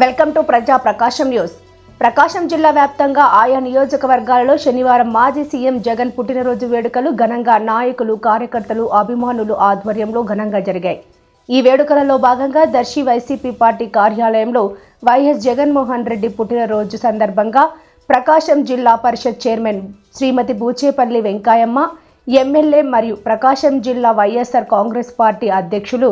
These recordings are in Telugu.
వెల్కమ్ టు ప్రజా ప్రకాశం న్యూస్. ప్రకాశం జిల్లా వ్యాప్తంగా ఆయా నియోజకవర్గాలలో శనివారం మాజీ సీఎం జగన్ పుట్టినరోజు వేడుకలు ఘనంగా నాయకులు కార్యకర్తలు అభిమానులు ఆధ్వర్యంలో ఘనంగా జరిగాయి. ఈ వేడుకలలో భాగంగా దర్శి వైసీపీ పార్టీ కార్యాలయంలో వైఎస్ జగన్మోహన్ రెడ్డి పుట్టినరోజు సందర్భంగా ప్రకాశం జిల్లా పరిషత్ చైర్మన్ శ్రీమతి బూచేపల్లి వెంకాయమ్మ ఎమ్మెల్యే మరియు ప్రకాశం జిల్లా వైఎస్ఆర్ కాంగ్రెస్ పార్టీ అధ్యక్షులు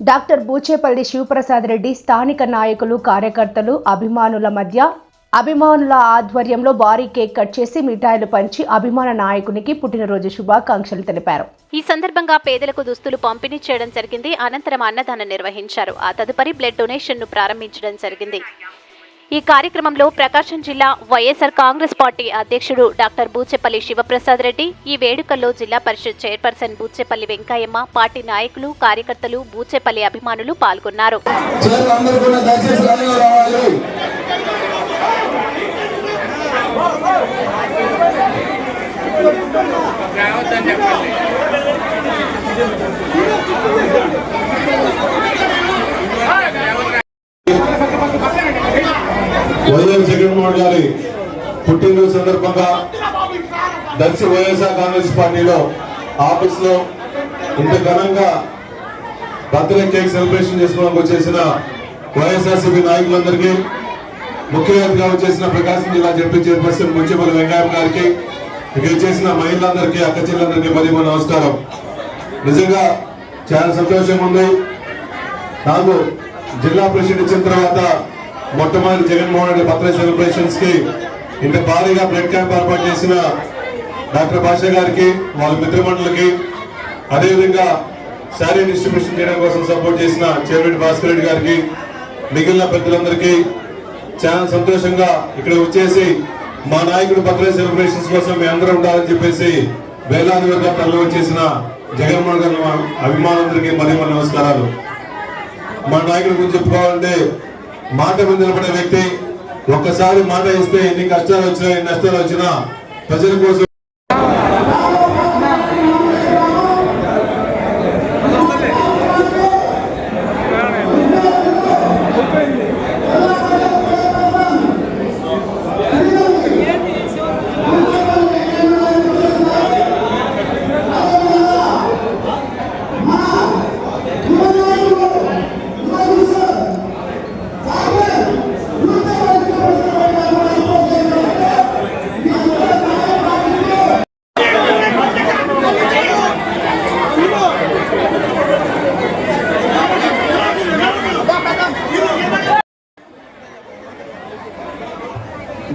డాక్టర్ బూచేపల్లి శివప్రసాద్ రెడ్డి స్థానిక నాయకులు కార్యకర్తలు అభిమానుల మధ్య అభిమానుల ఆధ్వర్యంలో భారీ కేక్ కట్ చేసి మిఠాయిలు పంచి అభిమాన నాయకునికి పుట్టినరోజు శుభాకాంక్షలు తెలిపారు. ఈ సందర్భంగా పేదలకు దుస్తులు పంపిణీ చేయడం జరిగింది. అనంతరం అన్నదానం నిర్వహించారు. ఆ తదుపరి బ్లడ్ డొనేషన్ను ప్రారంభించడం జరిగింది. ఈ కార్యక్రమంలో ప్రకాశం జిల్లా వైఎస్ఆర్ కాంగ్రెస్ పార్టీ అధ్యక్షుడు డాక్టర్ బూచెపల్లి శివప్రసాద్ రెడ్డి ఈ వేడుకల్లో జిల్లా పరిషత్ చైర్పర్సన్ బూచెపల్లి వెంకయ్యమ్మ పార్టీ నాయకులు కార్యకర్తలు బూచెపల్లి అభిమానులు పాల్గొన్నారు. జగన్మోహన్ గారి పుట్టినరోజు సందర్భంగా దర్శి వైఎస్ఆర్ కాంగ్రెస్ పార్టీలో ఆఫీస్లో ఇంత ఘనంగా బర్త్డే కేక్ సెలబ్రేషన్ చేసుకోవడానికి వచ్చేసిన వైఎస్ఆర్సీపీ నాయకులందరికీ ముఖ్య అతిథిగా వచ్చేసిన ప్రకాశం జిల్లా జడ్పీ చైర్పర్సన్ మున్సిపల్ వెంకయ్య గారికి ఇక్కడ చేసిన మహిళలందరికీ అక్క చెల్లెలందరికీ మరి నమస్కారం. నిజంగా చాలా సంతోషంగా ఉంది. నాకు జిల్లా ప్రెసిడెంట్ ఇచ్చిన తర్వాత మొట్టమొదటి జగన్మోహన్ రెడ్డి బర్త్డే సెలబ్రేషన్స్కి ఇంత భారీగా బ్లడ్ క్యాంప్ ఏర్పాటు చేసిన డాక్టర్ భాష గారికి వాళ్ళ మిత్రమండలకి అదేవిధంగా శారీ డిస్ట్రిబ్యూషన్ చేయడం కోసం సపోర్ట్ చేసిన చైర్మన్ భాస్కర్ రెడ్డి గారికి మిగిలిన పెద్దలందరికీ చాలా సంతోషంగా ఇక్కడ వచ్చేసి మా నాయకుడు బర్త్డే సెలబ్రేషన్స్ కోసం మీ అందరూ ఉండాలని చెప్పేసి వేలాది వేల తరలి వచ్చేసిన జగన్మోహన్ గారి అభిమానులందరికీ మరి మరి నమస్కారాలు. మా నాయకుడి గురించి చెప్పుకోవాలంటే మాట మీద నిలబడే వ్యక్తి ఒక్కసారి మాట ఇస్తే ఎన్ని కష్టాలు వచ్చినా ఎన్ని నష్టాలు వచ్చినా ప్రజల కోసం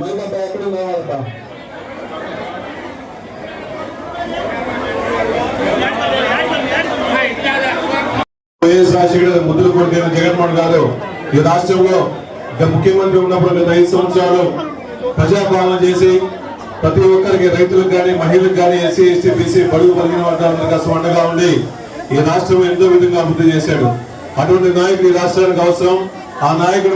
మైనా ఎక్కడ ఉన్నావా వైఎస్ రాజశేఖర ముద్దులు కొడుకైన జగన్మోహన్ గారు. ఈ రాష్ట్రంలో ముఖ్యమంత్రి ఉన్నప్పుడు గత ఐదు సంవత్సరాలు ప్రజాపాలన చేసి ప్రతి ఒక్కరికి రైతులకు కానీ మహిళలకు కానీ ఎస్సీ ఎస్టీ బీసీ బడుగు పరిగిన వర్గాలందరికీ అసలు అండగా ఉండి ఈ రాష్ట్రం ఎంతో విధంగా అభివృద్ధి చేశాడు. అటువంటి నాయకుడు ఈ రాష్ట్రానికి అవసరం. ఆ నాయకుడు